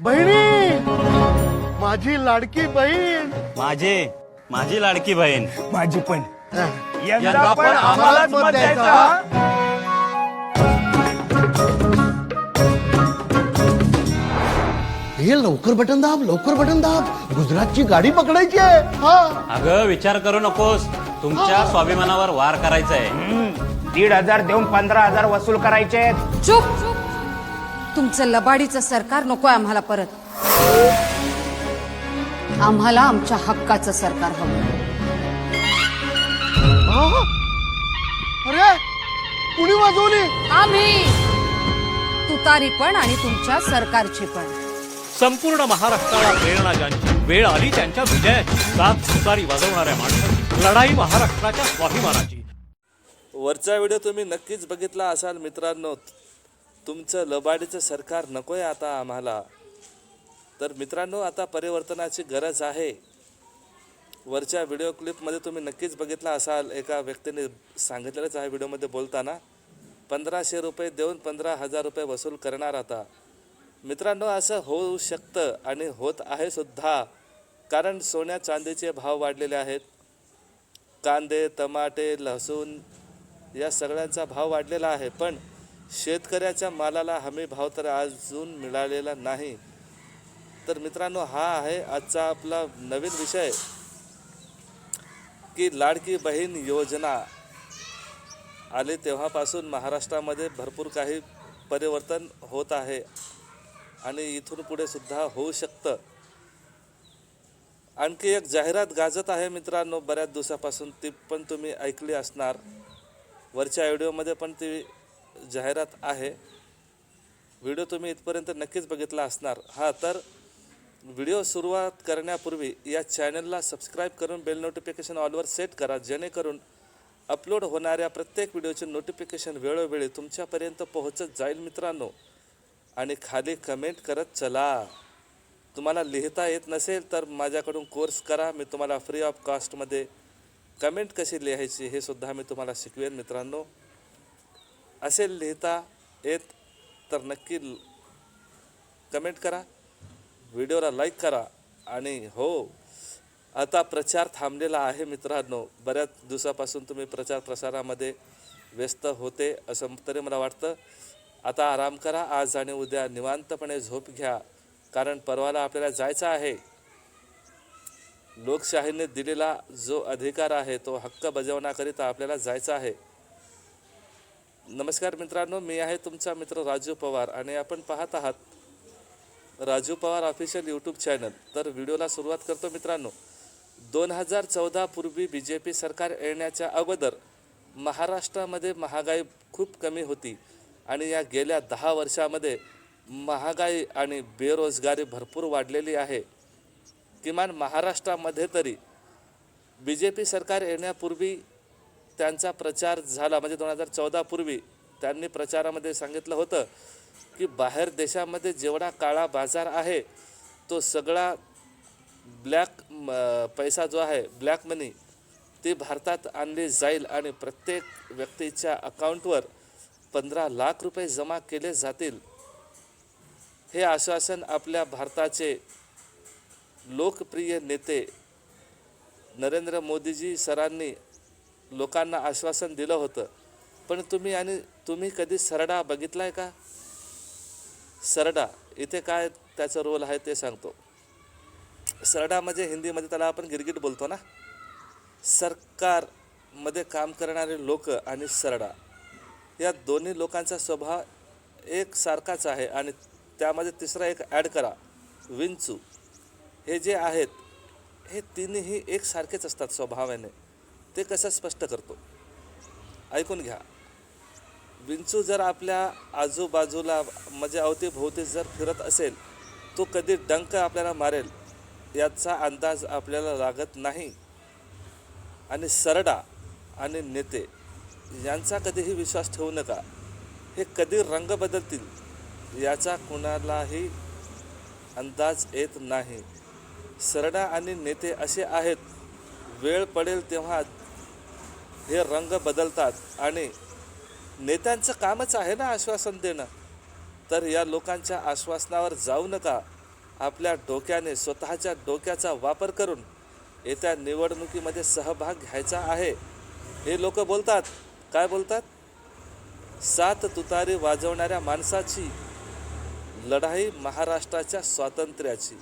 बहिणी! माझी लाडकी बहीण! माझे माझी लाडकी बहीण. माझी पण. यंदा पण आम्हालाच मत द्यायचं, हा? हे लवकर बटन दाब लवकर बटन दाब. गुजरातची गाडी पकडायची आहे. हा. अगं विचार करू नकोस. तुमच्या स्वाभिमानावर वार करायचा आहे दीड हजार देऊन पंधरा हजार वसूल करायचे चुप. तुमचं लबाडीचं सरकार नकोय आम्हाला परत. आम्हाला आमच्या हक्काचं सरकार हवं. हा? अरे कुणी वाजवली? आम्ही. तुतारी पण आणि तुमच्या सरकारची पण. संपूर्ण महाराष्ट्राला प्रेरणा ज्यांची वेळ आली त्यांच्या विजयाची सात सुतारी वाजवणाऱ्या माणसाची. लढाई महाराष्ट्राच्या स्वाभिमानाची. वरचा व्हिडिओ तुम्ही नक्कीच बघितला असाल मित्रांनो. तुमचं लबाडीचं सरकार नको आहे आता आम्हाला. तर मित्रांनो आता परिवर्तनाची गरज आहे. वरच्या व्हिडिओ क्लिपमध्ये तुम्ही नक्कीच बघितला असाल एका व्यक्तीने सांगितलेलंच आहे व्हिडिओमध्ये बोलताना. पंधराशे रुपये देऊन पंधरा हजार रुपये वसूल करणार आता. मित्रांनो असं होऊ शकतं आणि होत आहे सुद्धा कारण सोन्या चांदीचे भाव वाढलेले आहेत. कांदे टमाटे लसूण या सगळ्यांचा भाव वाढलेला आहे. पण शेतकऱ्याच्या मालाला हमी भाव तर अजून मिळालेला नाही. तर मित्रांनो हा आहे आजचा आपला नवीन विषय की लाडकी बहीण योजना. आली तेव्हापासून महाराष्ट्रामध्ये भरपूर काही परिवर्तन होत आहे आणि इथून पुढे सुद्धा होऊ शकतं. आणखी एक जाहिरात गाजत आहे मित्रांनो बऱ्याच दिवसापासून ती पण तुम्ही ऐकली असणार. वरच्या व्हिडिओमध्ये पण ती जाहिरात आहे. व्हिडिओ तुम्ही इथपर्यंत नक्कीच बघितला असणार. हा तर व्हिडिओ सुरुवात करण्यापूर्वी या चॅनलला सबस्क्राईब करून बेल नोटिफिकेशन ऑलवर सेट करा जेणेकरून अपलोड होणाऱ्या प्रत्येक व्हिडिओचे नोटिफिकेशन वेळोवेळी तुमच्यापर्यंत पोहोचत जाईल मित्रांनो. आणि खाली कमेंट करत चला. तुम्हाला लिहिता येत नसेल तर माझ्याकडून कोर्स करा. मी तुम्हाला फ्री ऑफ कॉस्टमध्ये कमेंट कशी लिहायची हे सुद्धा मी तुम्हाला शिकवेन मित्रांनो. असे लिहिता येत तर नक्की कमेंट करा व्हिडिओला लाईक करा आणि हो आता प्रचार थांबलेला आहे मित्रांनो. बऱ्याच दिवसापासून तुम्ही प्रचार प्रसारामध्ये व्यस्त होते असं तरी मला वाटतं. आता आराम करा आज आणि उद्या निवांतपणे झोप घ्या. कारण परवाला आपल्याला जायचं आहे. लोकशाहीने दिलेला जो अधिकार आहे तो हक्क बजावण्याकरिता आपल्याला जायचं आहे. नमस्कार मित्रांनो मी आहे तुमचा मित्र राजू पवार आणि आपण पाहत आहात Raju Pawar official YouTube channel तर व्हिडिओला सुरुवात करतो मित्रांनो. दोन हजार चौदापूर्वी बी जे पी सरकार येण्याच्या अगोदर महाराष्ट्रामध्ये महागाई खूप कमी होती आणि या गेल्या दहा वर्षामध्ये महागाई आणि बेरोजगारी भरपूर वाढलेली आहे. किमान महाराष्ट्रामध्ये तरी बी जे पी सरकार येण्यापूर्वी त्यांचा प्रचार झाला. म्हणजे दोन हजार चौदापूर्वी त्यांनी प्रचारामध्ये सांगितलं होतं की बाहेर देशामध्ये जेवढा काळा बाजार आहे तो सगळा ब्लॅक म, पैसा जो आहे ब्लॅक मनी ती भारतात आणली जाईल आणि प्रत्येक व्यक्तीच्या अकाउंटवर पंधरा लाख रुपये जमा केले जातील. हे आश्वासन आपल्या भारताचे लोकप्रिय नेते नरेंद्र मोदीजी सरांनी लोकांना आश्वासन दिलं होतं. पण तुम्ही आणि तुम्ही कधी सरडा बघितला आहे का? सरडा इथे काय त्याचा रोल आहे ते सांगतो. सरडा म्हणजे हिंदीमध्ये त्याला आपण गिरगिट बोलतो ना? सरकारमध्ये काम करणारे लोक आणि सरडा. या दोन्ही लोकांचा स्वभाव एकसारखाच आहे आणि त्यामध्ये तिसरा एक ॲड करा विंचू. हे जे आहेत हे तिन्ही एकसारखेच असतात स्वभावाने. ते कसं स्पष्ट करतो? ऐकून घ्या. विंचू जर आपल्या आजूबाजूला म्हणजे अवतीभोवती जर फिरत असेल तो कधी डंक आपल्याला मारेल याचा अंदाज आपल्याला लागत नाही. आणि सरडा आणि नेते यांचा कधीही विश्वास ठेवू नका. हे कधी रंग बदलतील याचा कुणालाही अंदाज येत नाही. सरडा आणि नेते असे आहेत वेळ पडेल तेव्हा हे रंग बदलतात आणि नेत्यांचं कामच आहे ना आश्वासन देणं. तर या लोकांच्या आश्वासनावर जाऊ नका. आपल्या डोक्याने स्वतःच्या डोक्याचा वापर करून येत्या निवडणुकीमध्ये सहभाग घ्यायचा आहे. हे लोक बोलतात. काय बोलतात? सात तुतारी वाजवणाऱ्या माणसाची लढाई महाराष्ट्राच्या स्वातंत्र्याची.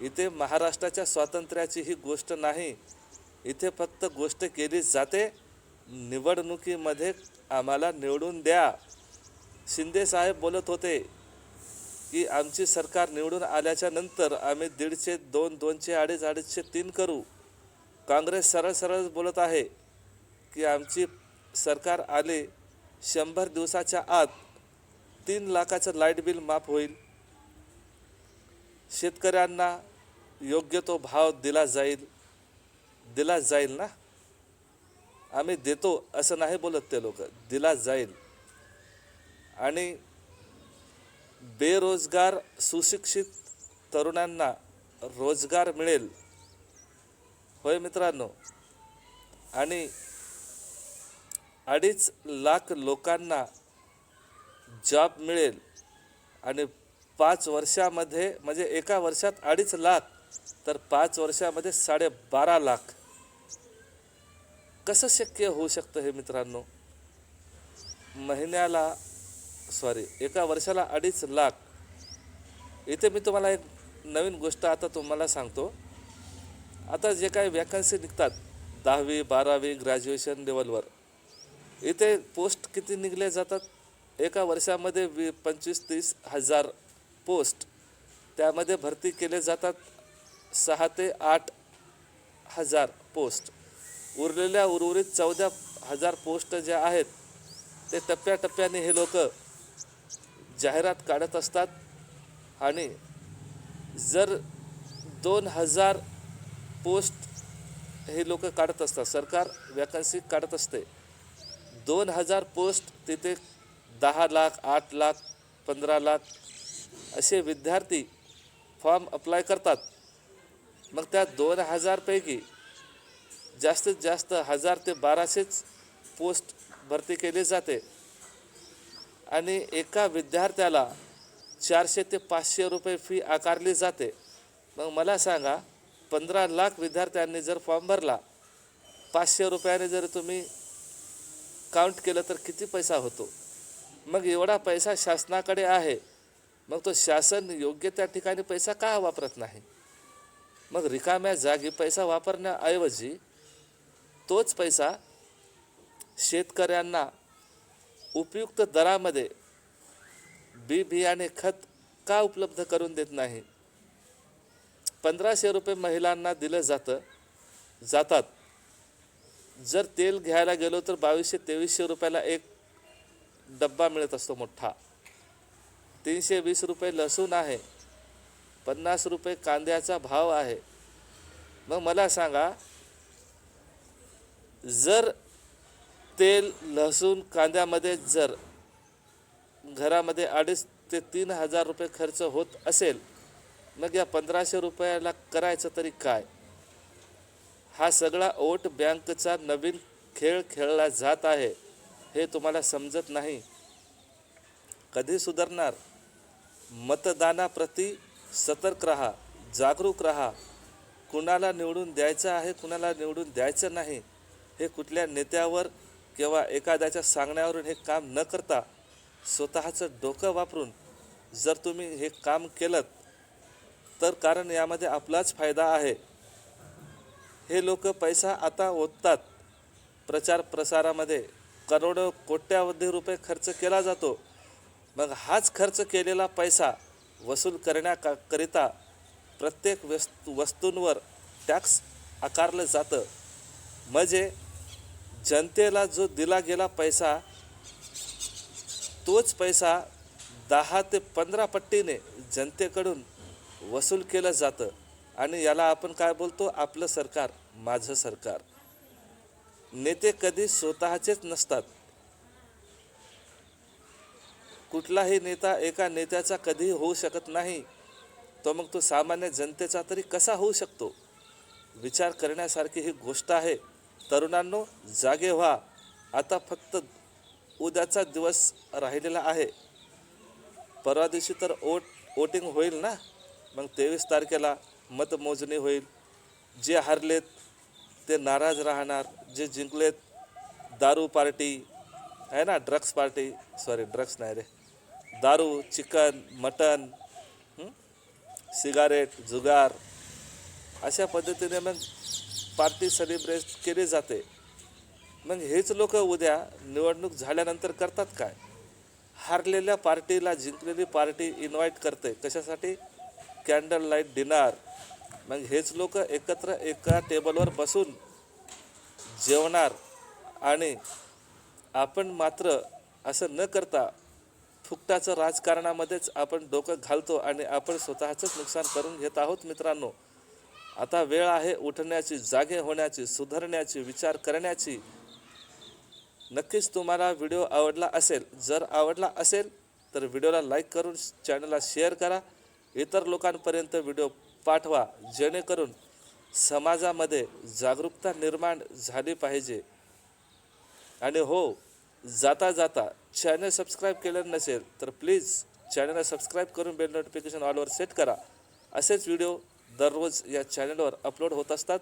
इथे महाराष्ट्राच्या स्वातंत्र्याची ही गोष्ट नाही. इथे फक्त गोष्ट केली जाते. निवडणुकीमध्ये आम्हाला निवडून द्या. शिंदे साहेब बोलत होते की आमची सरकार निवडून आल्याच्यानंतर आम्ही दीडशे दोन दोनशे अडीच अडीचशे तीन करू. काँग्रेस सरळ सरळ बोलत आहे की आमची सरकार आले शंभर दिवसाच्या आत तीन लाखाचं लाइट बिल माफ होईल. शेतकऱ्यांना योग्य तो भाव दिला जाईल. दिला जाईल ना? आम्ही देतो असं नाही बोलत ते लोक. दिला जाईल. आणि बेरोजगार सुशिक्षित तरुणांना रोजगार मिळेल. होय मित्रांनो? आणि अडीच लाख लोकांना जॉब मिळेल. आणि पाच वर्षामध्ये म्हणजे एका वर्षात अडीच लाख तर पाच वर्षामध्ये साडेबारा लाख. कसं शक्य होऊ शकतं हे मित्रांनो? महिन्याला सॉरी एका वर्षाला अडीच लाख. इथे मी तुम्हाला एक नवीन गोष्ट आता तुम्हाला सांगतो. आता जे काही वॅकन्सी निघतात दहावी बारावी ग्रॅज्युएशन लेवलवर इथे पोस्ट किती निघले जातात? एका वर्षामध्ये वी पंचवीस तीस हजार पोस्ट त्यामध्ये भरती केले जातात सहा ते आठ हजार पोस्ट उरलेल्या उर्वरित चौदा हजार पोस्ट ज्या आहेत ते टप्प्याटप्प्याने हे लोक जाहिरात काढत असतात. आणि जर दोन हजार पोस्ट हे लोक काढत असतात सरकार वॅकन्सी काढत असते दोन हजार पोस्ट तिथे दहा लाख आठ लाख पंधरा लाख असे विद्यार्थी फॉर्म अप्लाय करतात. मग त्या दोन हजारपैकी जास्तीत जास्त हजार ते बाराशेच पोस्ट भरती केली जाते. आणि एका विद्यार्थ्याला चारशे ते पाचशे रुपये फी आकारली जाते. मग मला सांगा पंधरा लाख विद्यार्थ्यांनी जर फॉर्म भरला पाचशे रुपयाने जर तुम्ही काउंट केलं तर किती पैसा होतो? मग एवढा पैसा शासनाकडे आहे. मग तो शासन योग्य त्या ठिकाणी पैसा का वापरत नाही? मग रिकाम्या जागी पैसा वापरण्याऐवजी तोच पैसा शेतकऱ्यांना उपयुक्त दरामध्ये बी बियाणे खत का उपलब्ध करून देत नाही? पंधराशे रुपये महिलांना दिलं जातं जातात. जर तेल घ्यायला गेलो तर बावीसशे तेवीसशे रुपयाला एक डब्बा मिळत असतो मोठा. तीनशे वीस रुपये लसूण आहे पन्नास रुपये कांद्याचा भाव आहे. मग मला सांगा जर तेल लसूण कांद्यामध्ये जर घरामध्ये अडीच ते तीन हजार रुपये खर्च होत असेल मग या पंधराशे रुपयाला करायचं तरी काय? हा सगळा ओट बँकचा नवीन खेळ खेळला जात आहे हे तुम्हाला समजत नाही. कधी सुधारणार? मतदानाप्रती सतर्क राहा जागरूक राहा. कुणाला निवडून द्यायचं आहे कुणाला निवडून द्यायचं नाही. हे कुठल्या नेत्यावर किंवा एखाद्याच्या सांगण्यावरून हे काम न करता स्वतःचं डोकं वापरून जर तुम्ही हे काम केलं तर कारण यामध्ये आपलाच फायदा आहे. हे लोक पैसा आता ओततात. प्रचार प्रसारामध्ये करोडो कोट्यावधी रुपये खर्च केला जातो. मग हाच खर्च केलेला पैसा वसूल करण्याकरिता प्रत्येक वस्तू वस्तूंवर टॅक्स आकारलं जातं. म्हणजे जनतेला जो दिला गेला पैसा तोच पैसा दहा ते पंधरा पट्टीने जनतेकडून वसूल केलं जातं. आणि याला आपण काय बोलतो? आपलं सरकार माझं सरकार. नेते कधी स्वतःचेच नसतात. कुठलाही नेता एका नेत्याचा कधीही होऊ शकत नाही. तो मग तो सामान्य जनतेचा तरी कसा होऊ शकतो? विचार करण्यासारखी ही गोष्ट आहे. तरुणांनो जागे व्हा. आता फक्त उद्याचा दिवस राहिलेला आहे. परवा दिवशी तर ओट वोटिंग होईल ना? मग तेवीस तारखेला मतमोजणी होईल. जे हरलेत ते नाराज राहणार. जे जिंकलेत दारू पार्टी आहे ना? Drugs party. सॉरी ड्रग्स नाही रे. दारू चिकन मटन सिगारेट जुगार. अशा पद्धतीने मग पार्टी सेलिब्रेट केली जाते. मग हेच लोक उद्या निवडणूक झाल्यानंतर करतात काय? हारलेल्या पार्टीला जिंकलेली पार्टी इन्व्हाइट करते. कशासाठी? कॅन्डल लाइट डिनार मग हेच लोक एकत्र एका टेबलवर बसून जेवणार आणि आपण मात्र असं न करता फुकटाचं राजकारणामध्येच आपण डोकं घालतो आणि आपण स्वतःचंच नुकसान करून घेत आहोत मित्रांनो. आता वेळ आहे उठण्याची जागे होण्याची सुधारण्याची विचार करण्याची. नक्कीच तुम्हाला व्हिडिओ आवडला असेल. जर आवडला असेल तर व्हिडिओला लाईक करून चॅनलला शेअर करा. इतर लोकांपर्यंत व्हिडिओ पाठवा जेणेकरून समाजामध्ये जागरूकता निर्माण झाली पाहिजे. आणि हो जाता जाता चॅनल सबस्क्राईब केलं नसेल तर प्लीज चॅनलला सबस्क्राईब करून बेल नोटिफिकेशन ऑलवर सेट करा. असेच व्हिडिओ दररोज या चॅनलवर अपलोड होत असतात.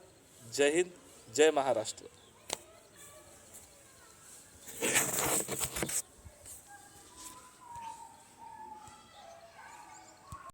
जय हिंद जय महाराष्ट्र.